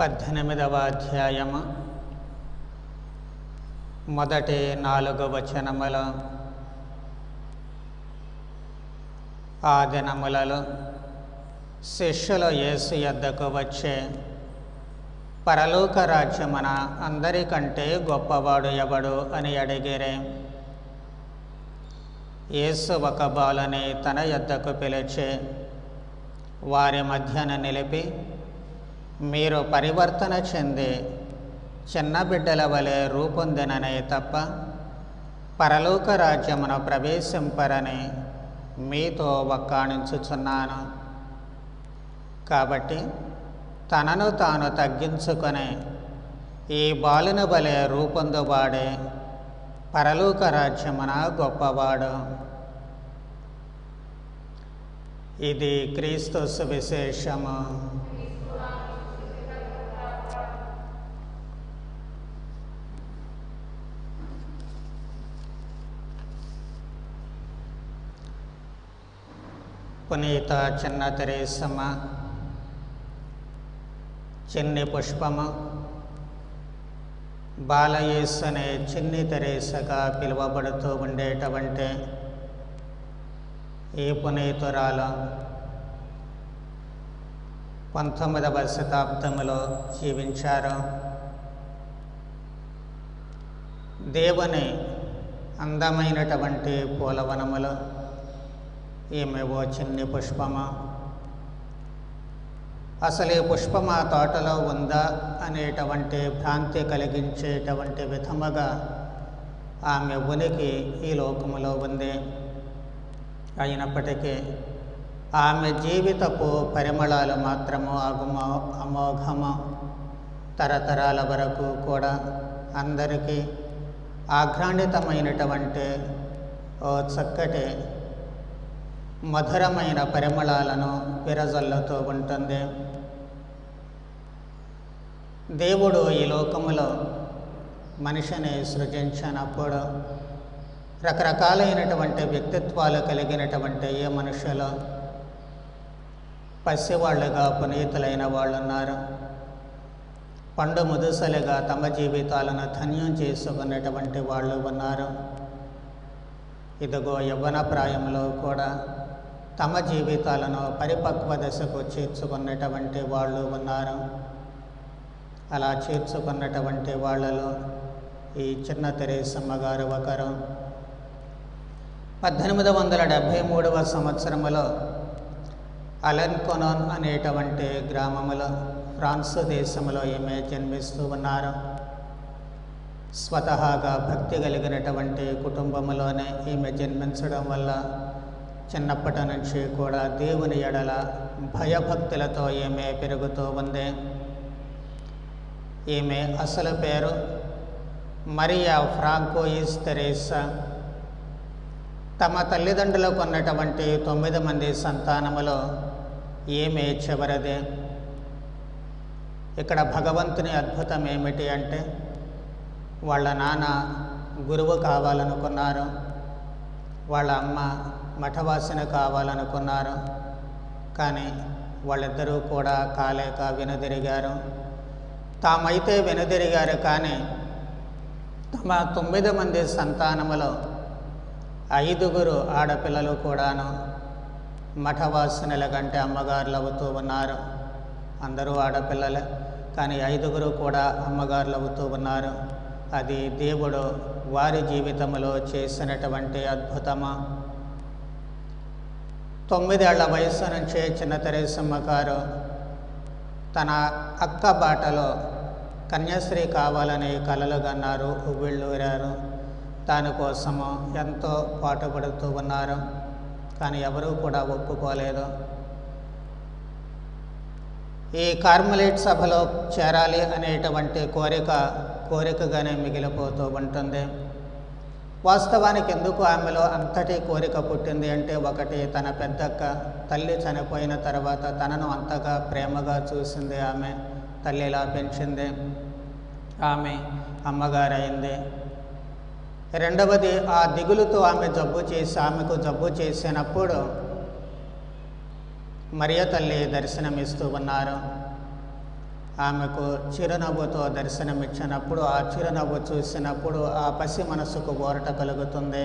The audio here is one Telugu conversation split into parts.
పద్దెనిమిదవ అధ్యాయము మొదటి నాలుగు వచనములు. ఆ దినములలో శిష్యులు యేసు యొద్దకు వచ్చే పరలోక రాజ్యమున అందరికంటే గొప్పవాడు ఎవడు? అని అడిగిరే. యేసు ఒక బాలని తన యొద్దకు పిలిచి వారి మధ్యన నిలిపి మీరు పరివర్తన చెంది చిన్న బిడ్డల వలె రూపొందిననే తప్ప పరలోక రాజ్యమున ప్రవేశింపరని మీతో వక్కాణించుచున్నాను. కాబట్టి తనను తాను తగ్గించుకొని ఈ బాలుని వలె రూపొందువాడే పరలోక రాజ్యమున గొప్పవాడు. ఇది క్రీస్తు సువిశేషము. పునీత చిన్న తెరేసమ్మ చిన్ని పుష్పము బాలయేస్ అనే చిన్ని తెరేసగా పిలువబడుతూ ఉండేటువంటి ఈ పునీతురాలు పంతొమ్మిదవ శతాబ్దంలో జీవించారు. దేవుని అందమైనటువంటి పూలవనములు ఈమె ఓ చిన్ని పుష్పమా? అసలు ఈ పుష్పం ఆ తోటలో ఉందా అనేటువంటి భ్రాంతి కలిగించేటువంటి విధముగా ఆమె ఉనికి ఈ లోకములో ఉంది. అయినప్పటికీ ఆమె జీవితపు పరిమళాలు మాత్రము అగుమో అమోఘము. తరతరాల వరకు కూడా అందరికీ ఆఘ్రాణితమైనటువంటి ఓ చక్కటి మధురమైన పరిమళాలను విరజల్లుతూ ఉంటుంది. దేవుడు ఈ లోకములో మనిషిని సృజించినప్పుడు రకరకాలైనటువంటి వ్యక్తిత్వాలు కలిగినటువంటి ఏ మనుషులు పసివాళ్ళుగా పునీతులైన వాళ్ళు ఉన్నారు పండు ముదుసలుగా తమ జీవితాలను ధన్యం చేసుకున్నటువంటి వాళ్ళు ఉన్నారు. ఇదిగో యవ్వన ప్రాయంలో కూడా తమ జీవితాలను పరిపక్వ దశకు చేర్చుకున్నటువంటి వాళ్ళు ఉన్నారు. అలా చేర్చుకున్నటువంటి వాళ్ళలో ఈ చిన్న తెరేసమ్మ గారు ఒకరు. పద్దెనిమిది వందల డెబ్భై మూడవ సంవత్సరములో అలెన్కొనోన్ అనేటువంటి గ్రామములో ఫ్రాన్స్ దేశంలో ఈమె జన్మిస్తూ ఉన్నారు. స్వతహాగా భక్తి కలిగినటువంటి కుటుంబంలోనే ఈమె జన్మించడం వల్ల చిన్నప్పటి నుంచి కూడా దేవుని ఎడల భయభక్తులతో ఈమె పెరుగుతూ ఉంది. ఈమె అసలు పేరు మరియా ఫ్రాంకోయిస్ తెరేసా. తమ తల్లిదండ్రులకు ఉన్నటువంటి తొమ్మిది మంది సంతానములో ఈమె చివరిది. ఇక్కడ భగవంతుని అద్భుతం ఏమిటి అంటే వాళ్ళ నాన్న గురువు కావాలనుకున్నారు. వాళ్ళ అమ్మ మఠవాసిన కావాలనుకున్నారు. కానీ వాళ్ళిద్దరూ కూడా కాలేక వెనుదిరిగారు. తామైతే వెనుదిరిగారు కానీ తమ తొమ్మిది మంది సంతానములో ఐదుగురు ఆడపిల్లలు కూడాను మఠవాసనల కంటే అమ్మగారులు అవుతూ ఉన్నారు. అందరూ ఆడపిల్లలే కానీ ఐదుగురు కూడా అమ్మగారులు అవుతూ ఉన్నారు. అది దేవుడు వారి జీవితంలో చేసినటువంటి అద్భుతమా? తొమ్మిదేళ్ళ వయసు నుంచే చిన్న తెరేసమ్మ గారు తన అక్క బాటలో కన్యాశ్రీ కావాలని కలలు కన్నారు ఉవ్విళ్ళూరారు దానికోసము ఎంతో పాటుపడుతూ ఉన్నారు. కానీ ఎవరూ కూడా ఒప్పుకోలేదు. ఈ కార్మలేట్ సభలో చేరాలి అనేటువంటి కోరిక కోరికగానే మిగిలిపోతూ ఉంటుంది. వాస్తవానికి ఎందుకు ఆమెలో అంతటి కోరిక పుట్టింది అంటే ఒకటి తన పెద్దక్క తల్లి చనిపోయిన తర్వాత తనను అంతగా ప్రేమగా చూసింది ఆమె తల్లిలా పెంచింది ఆమె అమ్మగారైంది. రెండవది ఆ దిగులుతో ఆమె జబ్బు చేసి ఆమెకు జబ్బు చేసినప్పుడు మరియ తల్లి దర్శనమిస్తూ ఉన్నారు. ఆమెకు చిరునవ్వుతో దర్శనమిచ్చినప్పుడు ఆ చిరునవ్వు చూసినప్పుడు ఆ పసి మనసుకు బోరట కలుగుతుంది.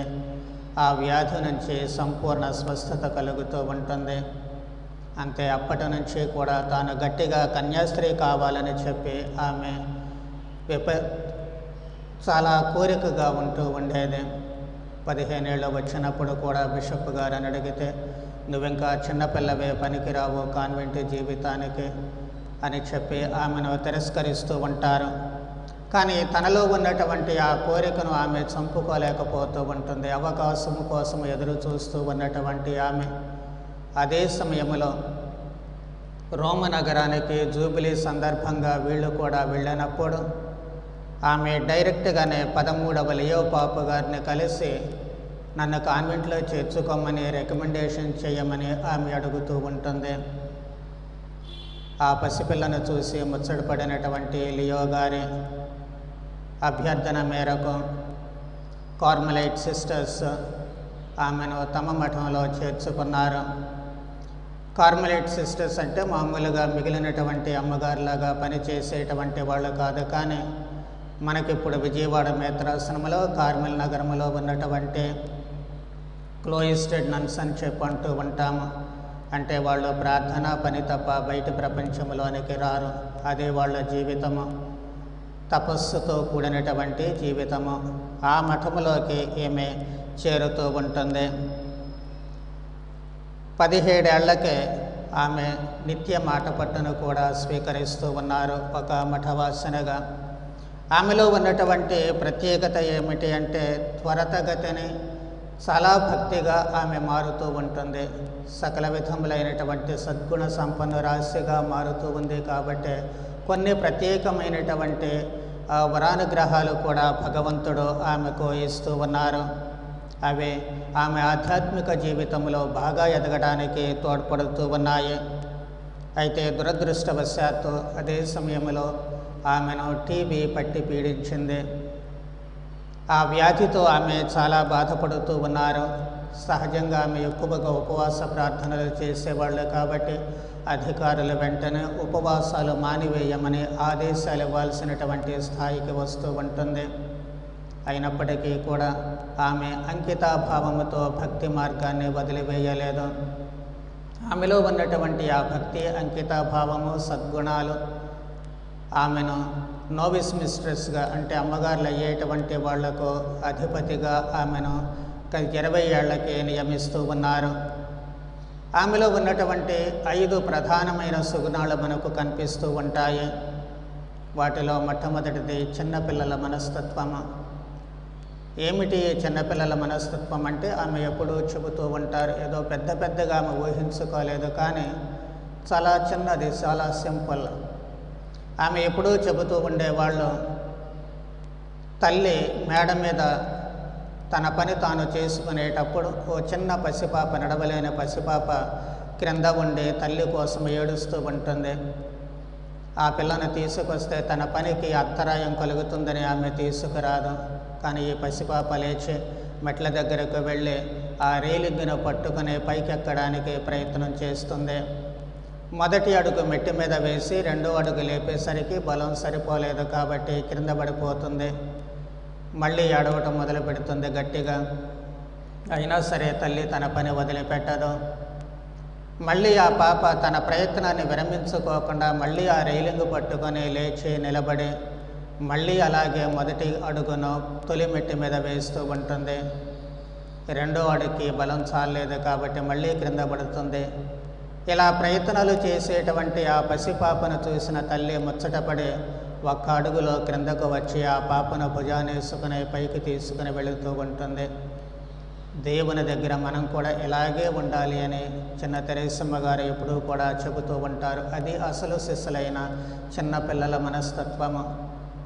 ఆ వ్యాధి నుంచి సంపూర్ణ స్వస్థత కలుగుతూ ఉంటుంది. అంతే అప్పటి నుంచి కూడా తాను గట్టిగా కన్యాస్త్రీ కావాలని చెప్పి ఆమె విప చాలా కోరికగా ఉంటూ ఉండేది. పదిహేనేళ్ళు వచ్చినప్పుడు కూడా బిషప్ గారు అని అడిగితే నువ్వింకా చిన్నపిల్లవే పనికిరావు కాన్వెంట్ జీవితానికి. అని చెప్పి ఆమెను తిరస్కరిస్తూ ఉంటారు. కానీ తనలో ఉన్నటువంటి ఆ కోరికను ఆమె చంపుకోలేకపోతూ ఉంటుంది. అవకాశం కోసం ఎదురు చూస్తూ ఉన్నటువంటి ఆమె అదే సమయంలో రోమ నగరానికి జూబిలీ సందర్భంగా వీళ్ళు కూడా వెళ్ళినప్పుడు ఆమె డైరెక్ట్గానే పదమూడవ లియో పాపు గారిని కలిసి నన్ను కాన్వెంట్లో చేర్చుకోమని రికమెండేషన్ చేయమని ఆమె అడుగుతూ ఉంటుంది. ఆ పసిపిల్లను చూసి ముచ్చటపడినటువంటి లియో గారి అభ్యర్థన మేరకు కార్మలైట్ సిస్టర్స్ ఆమెను తమ మఠంలో చేర్చుకున్నారు. కార్మలైట్ సిస్టర్స్ అంటే మామూలుగా మిగిలినటువంటి అమ్మగారులాగా పనిచేసేటువంటి వాళ్ళు కాదు కానీ మనకిప్పుడు విజయవాడ మేత్రాశ్రమంలో కార్మిల్ నగరంలో ఉన్నటువంటి క్లోయిస్టెడ్ నన్స్ అని చెప్పి అంటూ ఉంటాము. అంటే వాళ్ళు ప్రార్థన పని తప్ప బయట ప్రపంచంలోనికి రారు. అదే వాళ్ళ జీవితము. తపస్సుతో కూడినటువంటి జీవితము. ఆ మఠములోకి ఈమె చేరుతూ ఉంటుంది. పదిహేడేళ్ళకే ఆమె నిత్య మాట పట్టును కూడా స్వీకరిస్తూ ఉన్నారు ఒక మఠవాసనగా. ఆమెలో ఉన్నటువంటి ప్రత్యేకత ఏమిటి అంటే త్వరతగతిని చాలా భక్తిగా ఆమె మారుతూ ఉంటుంది. సకల విధములైనటువంటి సద్గుణ సంపన్న రాశిగా మారుతూ ఉంది కాబట్టి కొన్ని ప్రత్యేకమైనటువంటి వరానుగ్రహాలు కూడా భగవంతుడు ఆమెకు ఇస్తూ ఉన్నారు. అవి ఆమె ఆధ్యాత్మిక జీవితంలో బాగా ఎదగడానికి తోడ్పడుతూ ఉన్నాయి. అయితే దురదృష్టవశాత్తు అదే సమయంలో ఆమెను టీబీ పట్టి పీడించింది. ఆ వ్యాధితో ఆమె చాలా బాధపడుతూ ఉన్నారు. సహజంగా ఆమె ఎక్కువగా ఉపవాస ప్రార్థనలు చేసేవాళ్ళు కాబట్టి అధికారులు వెంటనే ఉపవాసాలు మానివేయమని ఆదేశాలు ఇవ్వాల్సినటువంటి స్థాయికి వస్తూ ఉంటుంది. అయినప్పటికీ కూడా ఆమె అంకితాభావముతో భక్తి మార్గాన్ని వదిలివేయలేదు. ఆమెలో ఉన్నటువంటి ఆ భక్తి అంకితాభావము సద్గుణాలు ఆమెను నోవిస్ మిస్ట్రెస్గా అంటే అమ్మగారులు అయ్యేటువంటి వాళ్ళకు అధిపతిగా ఆమెను ఇరవై ఏళ్ళకి నియమిస్తూ ఉన్నారు. ఆమెలో ఉన్నటువంటి ఐదు ప్రధానమైన సుగుణాలు మనకు కనిపిస్తూ ఉంటాయి. వాటిలో మొట్టమొదటిది చిన్నపిల్లల మనస్తత్వము ఏమిటి చిన్నపిల్లల మనస్తత్వం అంటే ఆమె ఎప్పుడూ చెబుతూ ఉంటారు ఏదో పెద్ద పెద్దగా ఆమె ఊహించుకోలేదు కానీ చాలా చిన్నది చాలా సింపుల్. ఆమె ఎప్పుడూ చెబుతూ ఉండేవాళ్ళు తల్లి మేడ మీద తన పని తాను చేసుకునేటప్పుడు ఓ చిన్న పసిపాప నడవలేని పసిపాప క్రింద ఉండి తల్లి కోసం ఏడుస్తూ ఉంటుంది. ఆ పిల్లను తీసుకొస్తే తన పనికి అంతరాయం కలుగుతుందని ఆమె తీసుకురాదు. కానీ ఈ పసిపాప లేచి మెట్ల దగ్గరకు వెళ్ళి ఆ రేలింగును పట్టుకుని పైకెక్కడానికి ప్రయత్నం చేస్తుంది. మొదటి అడుగు మెట్టి మీద వేసి రెండో అడుగు లేపేసరికి బలం సరిపోలేదు కాబట్టి క్రింద పడిపోతుంది. మళ్ళీ ఏడవటం మొదలు పెడుతుంది గట్టిగా. అయినా సరే తల్లి తన పని వదిలిపెట్టదు. మళ్ళీ ఆ పాప తన ప్రయత్నాన్ని విరమించుకోకుండా మళ్ళీ ఆ రైలింగ్ పట్టుకొని లేచి నిలబడి మళ్ళీ అలాగే మొదటి అడుగును తొలి మెట్టి మీద వేస్తూ ఉంటుంది. రెండో అడుగుకి బలం చాలలేదు కాబట్టి మళ్ళీ క్రింద పడుతుంది. ఇలా ప్రయత్నాలు చేసేటువంటి ఆ పసిపాపను చూసిన తల్లి ముచ్చటపడి ఒక్క అడుగులో క్రిందకు వచ్చి ఆ పాపను భుజానేసుకుని పైకి తీసుకుని వెళుతూ ఉంటుంది. దేవుని దగ్గర మనం కూడా ఇలాగే ఉండాలి అని చిన్న తెరేసమ్మ గారు ఎప్పుడూ కూడా చెబుతూ ఉంటారు. అది అసలు శిశులైన చిన్నపిల్లల మనస్తత్వము.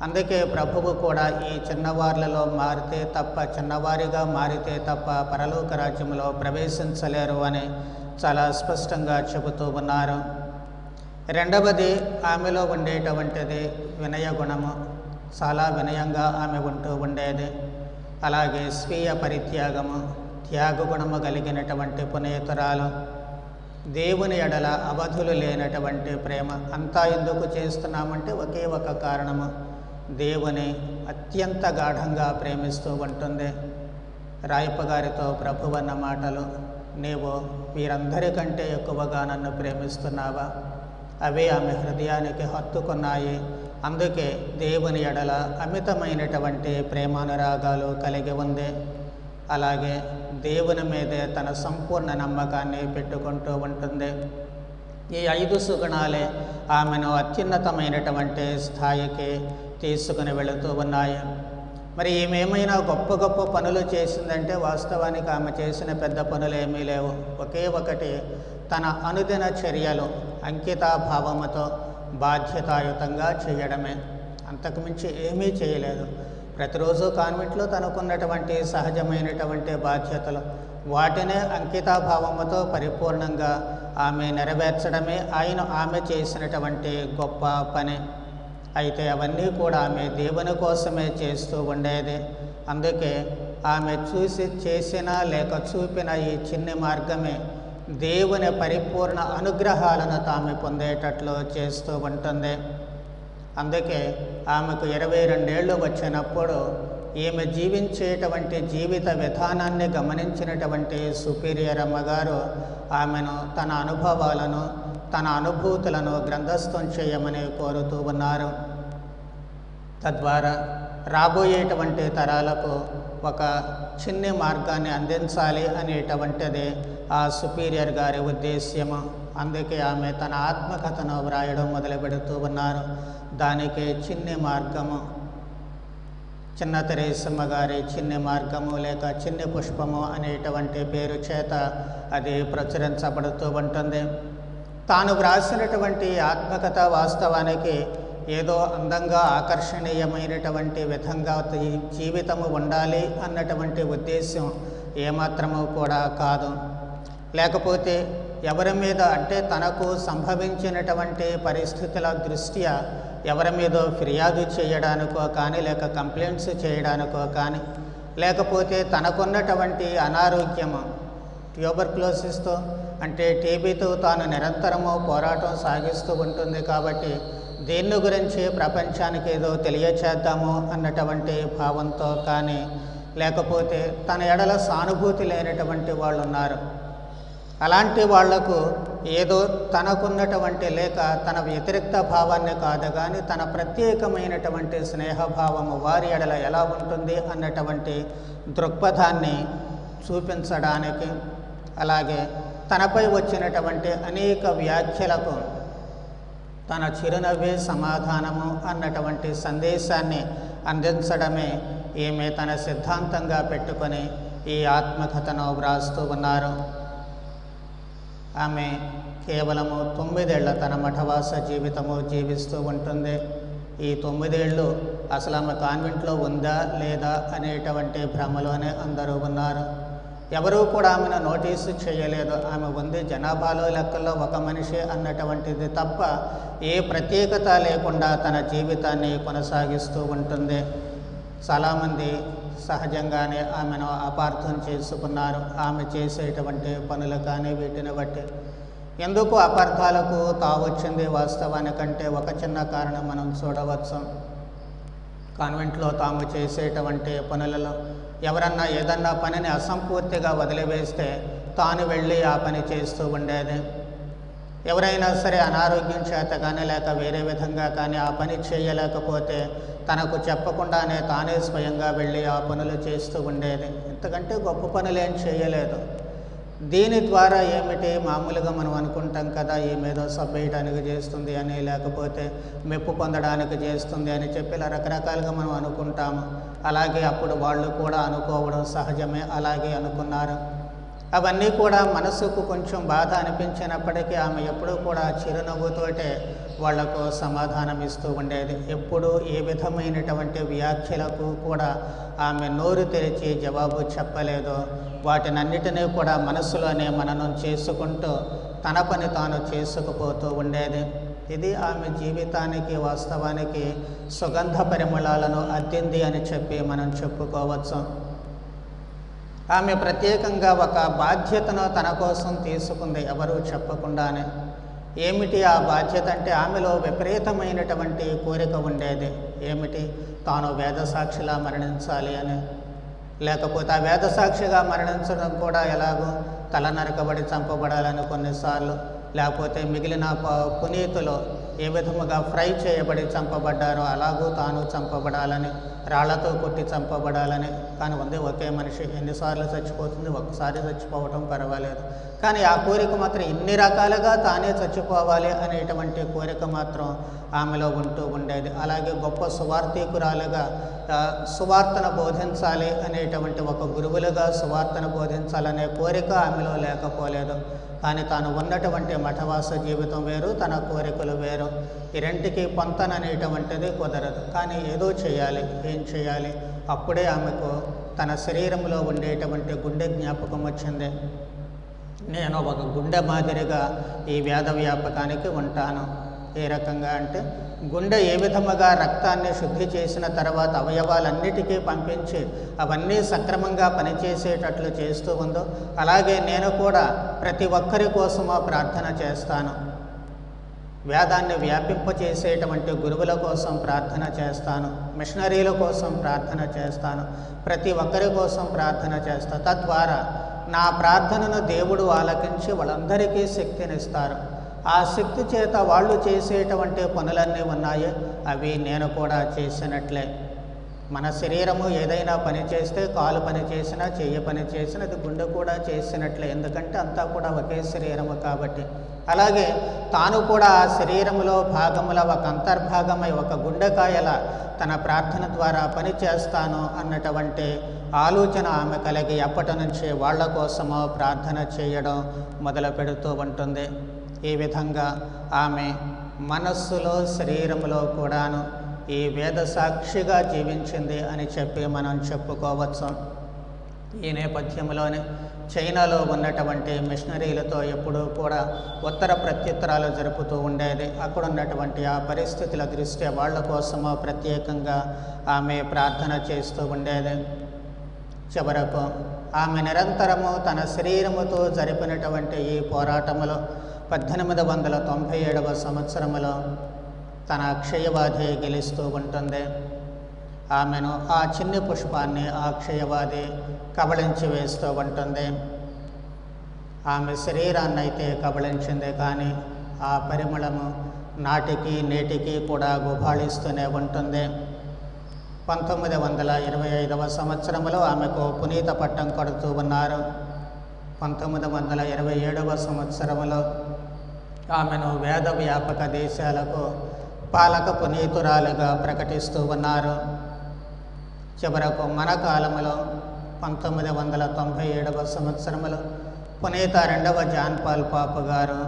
అందుకే ప్రభువు కూడా ఈ చిన్నవార్లలో మారితే తప్ప చిన్నవారిగా మారితే తప్ప పరలోక రాజ్యంలో ప్రవేశించలేరు అని చాలా స్పష్టంగా చెబుతూ ఉన్నారు. రెండవది ఆమెలో ఉండేటువంటిది వినయ గుణము. చాలా వినయంగా ఆమె ఉంటూ ఉండేది. అలాగే స్వీయ పరిత్యాగము త్యాగ గుణము కలిగినటువంటి పునీతురాలు. దేవుని ఎడల అవధులు లేనటువంటి ప్రేమ అంతా ఎందుకు చేస్తున్నామంటే ఒకే ఒక కారణము. దేవుని అత్యంత గాఢంగా ప్రేమిస్తూ ఉంటుంది. రాయప్ప గారితో ప్రభు అన్న మాటలు నీవు వీరందరికంటే ఎక్కువగా నన్ను ప్రేమిస్తున్నావా? అవే ఆమె హృదయానికి హత్తుకున్నాయి. అందుకే దేవుని ఎడల అమితమైనటువంటి ప్రేమానురాగాలు కలిగి ఉంది. అలాగే దేవుని మీదే తన సంపూర్ణ నమ్మకాన్ని పెట్టుకుంటూ ఉంటుంది. ఈ ఐదు సుగుణాలే ఆమెను అత్యున్నతమైనటువంటి స్థాయికి తీసుకుని వెళుతూ ఉన్నాయి. మరి ఈమె ఏమైనా గొప్ప గొప్ప పనులు చేసిందంటే వాస్తవానికి ఆమె చేసిన పెద్ద పనులు ఏమీ లేవు. ఒకే ఒకటి తన అనుదిన చర్యలు అంకితాభావముతో బాధ్యతాయుతంగా చేయడమే. అంతకుమించి ఏమీ చేయలేదు. ప్రతిరోజు కాన్వెంట్లో తనకున్నటువంటి సహజమైనటువంటి బాధ్యతలు వాటినే అంకితాభావముతో పరిపూర్ణంగా ఆమె నెరవేర్చడమే. ఆయన ఆమె చేసినటువంటి గొప్ప పని. అయితే అవన్నీ కూడా ఆమె దేవుని కోసమే చేస్తూ ఉండేది. అందుకే ఆమె చూసి చేసిన లేక చూపిన ఈ చిన్ని మార్గమే దేవుని పరిపూర్ణ అనుగ్రహాలను తాము పొందేటట్లు చేస్తూ ఉంటుంది. అందుకే ఆమెకు ఇరవై రెండేళ్ళు వచ్చినప్పుడు ఈమె జీవించేటువంటి జీవిత విధానాన్ని గమనించినటువంటి సుపీరియర్ అమ్మగారు ఆమెను తన అనుభవాలను తన అనుభూతులను గ్రంథస్థం చేయమని కోరుతూ ఉన్నారు. తద్వారా రాబోయేటువంటి తరాలకు ఒక చిన్ని మార్గాన్ని అందించాలి అనేటువంటిది ఆ సుపీరియర్ గారి ఉద్దేశ్యము. అందుకే ఆమె తన ఆత్మకథను వ్రాయడం మొదలుపెడుతూ ఉన్నారు. దానికి చిన్ని మార్గము చిన్న తెరేసమ్మ గారి చిన్ని మార్గము లేక చిన్ని పుష్పము అనేటువంటి పేరు చేత అది ప్రచురించబడుతూ ఉంటుంది. తాను వ్రాసినటువంటి ఆత్మకథ వాస్తవానికి ఏదో అందంగా ఆకర్షణీయమైనటువంటి విధంగా జీవితము ఉండాలి అన్నటువంటి ఉద్దేశం ఏమాత్రము కూడా కాదు. లేకపోతే ఎవరి మీద అంటే తనకు సంభవించినటువంటి పరిస్థితుల దృష్ట్యా ఎవరి మీదో ఫిర్యాదు చేయడానికో కానీ లేక కంప్లైంట్స్ చేయడానికో కానీ లేకపోతే తనకున్నటువంటి అనారోగ్యము ట్యూబర్క్లోసిస్తో అంటే టీబీతో తాను నిరంతరము పోరాటం సాగిస్తూ ఉంటుంది కాబట్టి దీన్ని గురించి ప్రపంచానికి ఏదో తెలియచేద్దాము అన్నటువంటి భావంతో కానీ లేకపోతే తన ఎడల సానుభూతి లేనటువంటి వాళ్ళు ఉన్నారు అలాంటి వాళ్ళకు ఏదో తనకున్నటువంటి లేక తన వ్యతిరేక్త భావాన్ని కాదు కానీ తన ప్రత్యేకమైనటువంటి స్నేహభావము వారి ఎడల ఎలా ఉంటుంది అన్నటువంటి దృక్పథాన్ని చూపించడానికి అలాగే తనపై వచ్చినటువంటి అనేక వ్యాఖ్యలకు తన చిరునవ్వే సమాధానము అన్నటువంటి సందేశాన్ని అందించడమే ఈమె తన సిద్ధాంతంగా పెట్టుకొని ఈ ఆత్మకథను వ్రాస్తూ ఉన్నారు. ఆమె కేవలము తొమ్మిదేళ్ళ తన మఠవాస జీవితము జీవిస్తూ ఉంటుంది. ఈ తొమ్మిదేళ్ళు అసలు ఆమె కాన్వెంట్లో ఉందా లేదా అనేటువంటి భ్రమలోనే అందరూ ఉన్నారు. ఎవరూ కూడా ఆమెను నోటీసు చేయలేదు. ఆమె ఉంది జనాభాలో లెక్కల్లో ఒక మనిషి అన్నటువంటిది తప్ప ఏ ప్రత్యేకత లేకుండా తన జీవితాన్ని కొనసాగిస్తూ ఉంటుంది. చాలామంది సహజంగానే ఆమెను అపార్థం చేసుకున్నారు. ఆమె చేసేటువంటి పనులు కానీ వీటిని బట్టి. ఎందుకు అపార్థాలకు తావొచ్చింది వాస్తవానికంటే ఒక చిన్న కారణం మనం చూడవచ్చు. కాన్వెంట్లో తాము చేసేటువంటి పనులలో ఎవరన్నా ఏదన్నా పనిని అసంపూర్తిగా వదిలివేస్తే తాను వెళ్ళి ఆ పని చేస్తూ ఉండేది. ఎవరైనా సరే అనారోగ్యం చేత కానీ లేక వేరే విధంగా కానీ ఆ పని చేయలేకపోతే తనకు చెప్పకుండానే తానే స్వయంగా వెళ్ళి ఆ పనులు చేస్తూ ఉండేది. ఇంతకంటే గొప్ప పనులేం చేయలేదు. దీని ద్వారా ఏమిటి? మామూలుగా మనం అనుకుంటాం కదా ఏమేదో సబ్బేయడానికి చేస్తుంది అని లేకపోతే మెప్పు పొందడానికి చేస్తుంది అని చెప్పి ఇలా రకరకాలుగా మనం అనుకుంటాము. అలాగే అప్పుడు వాళ్ళు కూడా అనుకోవడం సహజమే అలాగే అనుకున్నారు. అవన్నీ కూడా మనసుకు కొంచెం బాధ అనిపించినప్పటికీ ఆమె ఎప్పుడూ కూడా చిరునవ్వుతోటే వాళ్ళకు సమాధానం ఇస్తూ ఉండేది. ఎప్పుడు ఏ విధమైనటువంటి వ్యాఖ్యలకు కూడా ఆమె నోరు తెరిచి జవాబు చెప్పలేదు. వాటినన్నిటినీ కూడా మనసులోనే మననం చేసుకుంటూ తన పని తాను చేసుకుపోతూ ఉండేది. ఇది ఆమె జీవితానికి వాస్తవానికి సుగంధ పరిమళాలను అద్దింది అని చెప్పి మనం చెప్పుకోవచ్చు. ఆమె ప్రత్యేకంగా ఒక బాధ్యతను తన కోసం తీసుకుంది ఎవరూ చెప్పకుండానే. ఏమిటి ఆ బాధ్యత అంటే ఆమెలో విపరీతమైనటువంటి కోరిక ఉండేది. ఏమిటి? తాను వేదసాక్షిలా మరణించాలి అని. లేకపోతే ఆ వేదసాక్షిగా మరణించడం కూడా ఎలాగో తల నరకబడి చంపబడాలని కొన్నిసార్లు. లేకపోతే మిగిలిన ప- పునీతులు ఏ విధముగా ఫ్రై చేయబడి చంపబడ్డారో అలాగూ తాను చంపబడాలని రాళ్ళతో కొట్టి చంపబడాలని. కానీ ఉంది ఒకే మనిషి. ఎన్నిసార్లు చచ్చిపోతుంది ఒక్కసారి చచ్చిపోవటం పర్వాలేదు. కానీ ఆ కోరిక మాత్రం ఇన్ని రకాలుగా తానే చచ్చిపోవాలి అనేటువంటి కోరిక మాత్రం ఆమెలో ఉంటూ ఉండేది. అలాగే గొప్ప సువార్థీకురాలుగా సువార్తను బోధించాలి అనేటువంటి ఒక గురువులుగా సువార్తను బోధించాలనే కోరిక ఆమెలో లేకపోలేదు. కానీ తాను ఉన్నటువంటి మఠవాస జీవితం వేరు తన కోరికలు వేరు. ఈ రెంటికి పొంతననేటువంటిది కుదరదు. కానీ ఏదో చేయాలి ఏం చేయాలి? అప్పుడే ఆమెకు తన శరీరంలో ఉండేటువంటి గుండె జ్ఞాపకం వచ్చింది. నేను ఒక గుండె మాదిరిగా ఈ వేద వ్యాపకానికి ఉంటాను. ఏ రకంగా అంటే గుండె ఏ విధముగా రక్తాన్ని శుద్ధి చేసిన తర్వాత అవయవాలన్నిటికీ పంపించి అవన్నీ సక్రమంగా పనిచేసేటట్లు చేస్తూ ఉందో అలాగే నేను కూడా ప్రతి ఒక్కరి కోసమో ప్రార్థన చేస్తాను. వేదాన్ని వ్యాపింపచేసేటువంటి గురువుల కోసం ప్రార్థన చేస్తాను మిషనరీల కోసం ప్రార్థన చేస్తాను ప్రతి ఒక్కరి కోసం ప్రార్థన చేస్తాను తద్వారా నా ప్రార్థనను దేవుడు ఆలకించి వాళ్ళందరికీ శక్తినిస్తారు. ఆ శక్తి చేత వాళ్ళు చేసేటువంటి పనులన్నీ ఉన్నాయి. అవి నేను కూడా చేసినట్లే. మన శరీరము ఏదైనా పని చేస్తే కాలు పని చేసినా చెయ్యి పని చేసినా అది గుండె కూడా చేసినట్లే. ఎందుకంటే అంతా కూడా ఒకే శరీరము కాబట్టి. అలాగే తాను కూడా ఆ శరీరములో భాగముల ఒక అంతర్భాగమై ఒక గుండెకాయల తన ప్రార్థన ద్వారా పని చేస్తాను అన్నటువంటి ఆలోచన ఆమె కలిగి ఎప్పటి నుంచి వాళ్ళ కోసమో ప్రార్థన చేయడం మొదలు పెడుతూ ఉంటుంది. ఈ విధంగా ఆమె మనస్సులో శరీరంలో కూడాను ఈ వేద సాక్షిగా జీవించింది అని చెప్పి మనం చెప్పుకోవచ్చు. ఈ నేపథ్యంలోనే చైనాలో ఉన్నటువంటి మిషనరీలతో ఎప్పుడూ కూడా ఉత్తర ప్రత్యుత్తరాలు జరుపుతూ ఉండేది. అక్కడ ఉన్నటువంటి ఆ పరిస్థితుల దృష్ట్యా వాళ్ళ కోసమో ప్రత్యేకంగా ఆమె ప్రార్థన చేస్తూ ఉండేది. చివరకు ఆమె నిరంతరము తన శరీరముతో జరిపినటువంటి ఈ పోరాటములో పద్దెనిమిది వందల తొంభై ఏడవ సంవత్సరములో తన అక్షయవాది గెలుస్తూ ఉంటుంది. ఆమెను ఆ చిన్ని పుష్పాన్ని ఆ అక్షయవాది కబళించి వేస్తూ ఉంటుంది. ఆమె శరీరాన్ని అయితే కబళించింది కానీ ఆ పరిమళము నాటికి నేటికి కూడా గుబాళిస్తూనే ఉంటుంది. పంతొమ్మిది వందల ఇరవై ఐదవ సంవత్సరంలో ఆమెకు పునీత పట్టం కడుతూ ఉన్నారు. పంతొమ్మిది వందల ఇరవై ఏడవ సంవత్సరంలో ఆమెను వేద వ్యాపక దేశాలకు పాలక పునీతురాలుగా ప్రకటిస్తూ ఉన్నారు. చివరకు మన కాలంలో పంతొమ్మిది వందల తొంభై ఏడవ సంవత్సరంలో పునీత రెండవ జాన్పాల్ పాపు పాప గారు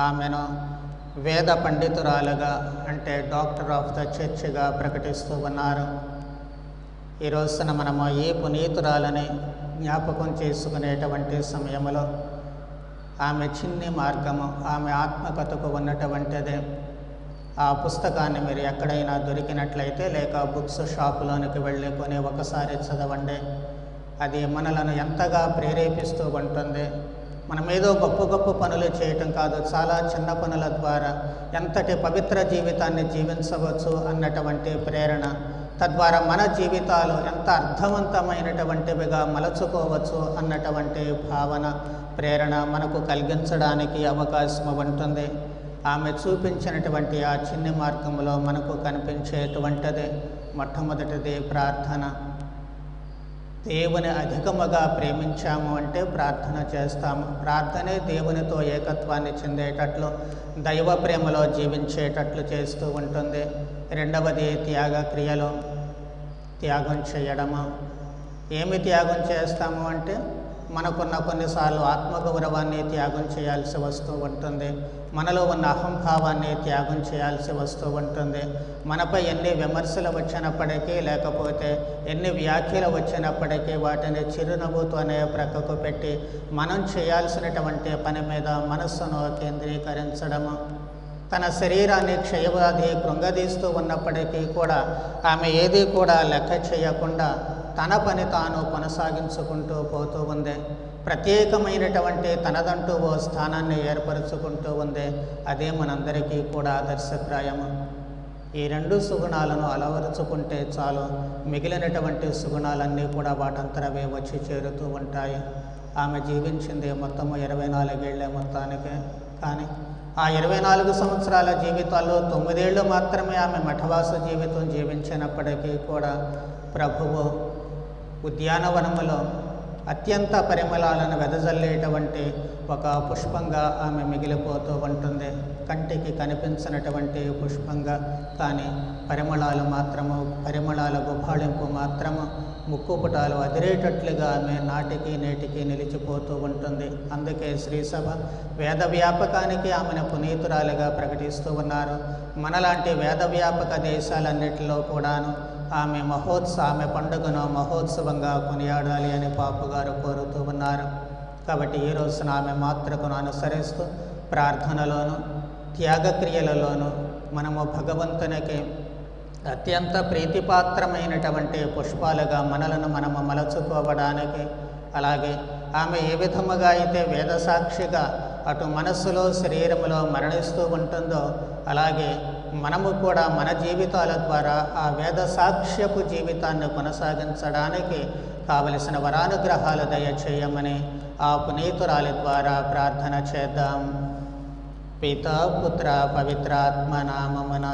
ఆమెను వేద పండితురాలుగా అంటే డాక్టర్ ఆఫ్ ద చర్చ్గా ప్రకటిస్తూ ఉన్నారు. ఈ రోజున మనము ఈ పునీతురాలని జ్ఞాపకం చేసుకునేటువంటి సమయంలో ఆమె చిన్ని మార్గము ఆమె ఆత్మకథకు ఉన్నటువంటిదే. ఆ పుస్తకాన్ని మీరు ఎక్కడైనా దొరికినట్లయితే లేక బుక్స్ షాపులోనికి వెళ్ళి కొని ఒకసారి చదవండి. అది మనలను ఎంతగా ప్రేరేపిస్తూ ఉంటుంది. మనం ఏదో గొప్ప గొప్ప పనులు చేయటం కాదు చాలా చిన్న పనుల ద్వారా ఎంతటి పవిత్ర జీవితాన్ని జీవించవచ్చు అన్నటువంటి ప్రేరణ. తద్వారా మన జీవితాలు ఎంత అర్థవంతమైనటువంటివిగా మలచుకోవచ్చు అన్నటువంటి భావన ప్రేరణ మనకు కలిగించడానికి అవకాశం ఉంటుంది. ఆమె చూపించినటువంటి ఆ చిన్ని మార్గంలో మనకు కనిపించేటువంటిది మొట్టమొదటిది ప్రార్థన. దేవుని అధికముగా ప్రేమించాము అంటే ప్రార్థన చేస్తాము. ప్రార్థనే దేవునితో ఏకత్వాన్ని చెందేటట్లు దైవ ప్రేమలో జీవించేటట్లు చేస్తూ ఉంటుంది. రెండవది త్యాగ క్రియలు త్యాగం చేయడము? ఏమి త్యాగం చేస్తాము అంటే మనకున్న కొన్నిసార్లు ఆత్మగౌరవాన్ని త్యాగం చేయాల్సి వస్తూ ఉంటుంది. మనలో ఉన్న అహంభావాన్ని త్యాగం చేయాల్సి వస్తూ ఉంటుంది. మనపై ఎన్ని విమర్శలు వచ్చినప్పటికీ లేకపోతే ఎన్ని వ్యాఖ్యలు వచ్చినప్పటికీ వాటిని చిరునవ్వుతోనే ప్రక్కకు పెట్టి మనం చేయాల్సినటువంటి పని మీద మనస్సును కేంద్రీకరించడము. తన శరీరాన్ని క్షయవ్యాధి కృంగదీస్తూ ఉన్నప్పటికీ కూడా ఆమె ఏది కూడా లెక్క చేయకుండా తన పని తాను కొనసాగించుకుంటూ పోతూ ఉంది. ప్రత్యేకమైనటువంటి తనదంటూ ఓ స్థానాన్ని ఏర్పరచుకుంటూ ఉంది. అదే మనందరికీ కూడా ఆదర్శప్రాయము ఈ రెండు సుగుణాలను అలవరుచుకుంటే చాలు. మిగిలినటువంటి సుగుణాలన్నీ కూడా వాటంతరవే వచ్చి చేరుతూ ఉంటాయి. ఆమె జీవించింది మొత్తము ఇరవై నాలుగేళ్ళే మొత్తానికి. కానీ ఆ ఇరవై నాలుగు సంవత్సరాల జీవితాల్లో తొమ్మిదేళ్ళు మాత్రమే ఆమె మఠవాస జీవితం జీవించినప్పటికీ కూడా ప్రభువు ఉద్యానవనములో అత్యంత పరిమళాలను వెదజల్లేటువంటి ఒక పుష్పంగా ఆమె మిగిలిపోతూ ఉంటుంది. కంటికి కనిపించినటువంటి పుష్పంగా కానీ పరిమళాలు మాత్రము పరిమళాల గుబాళింపు మాత్రము ముక్కుపుటాలు అదిరేటట్లుగా ఆమె నాటికి నేటికి నిలిచిపోతూ ఉంటుంది. అందుకే శ్రీసభ వేద వ్యాపకానికి ఆమెను పునీతురాలుగా ప్రకటిస్తూ ఉన్నారు. మనలాంటి వేద వ్యాపక దేశాలన్నిటిలో కూడాను ఆమె మహోత్సవ ఆమె పండుగను మహోత్సవంగా కొనియాడాలి అని పాపుగారు కోరుతూ ఉన్నారు. కాబట్టి ఈ రోజున ఆమె మాత్రకును అనుసరిస్తూ ప్రార్థనలోను త్యాగక్రియలలోను మనము భగవంతునికి అత్యంత ప్రీతిపాత్రమైనటువంటి పుష్పాలుగా మనలను మనము మలచుకోవడానికి అలాగే ఆమె ఏ విధముగా అయితే వేదసాక్షిగా అటు మనస్సులో శరీరములో మరణిస్తూ ఉంటుందో అలాగే మనము కూడా మన జీవితాల ద్వారా ఆ వేద సాక్ష్యపు జీవితాన్ని కొనసాగించడానికి కావలసిన వరానుగ్రహాలు దయచేయమని ఆ పునీతురాలి ద్వారా ప్రార్థన చేద్దాం. పితా పుత్ర పవిత్రాత్మ నామమున.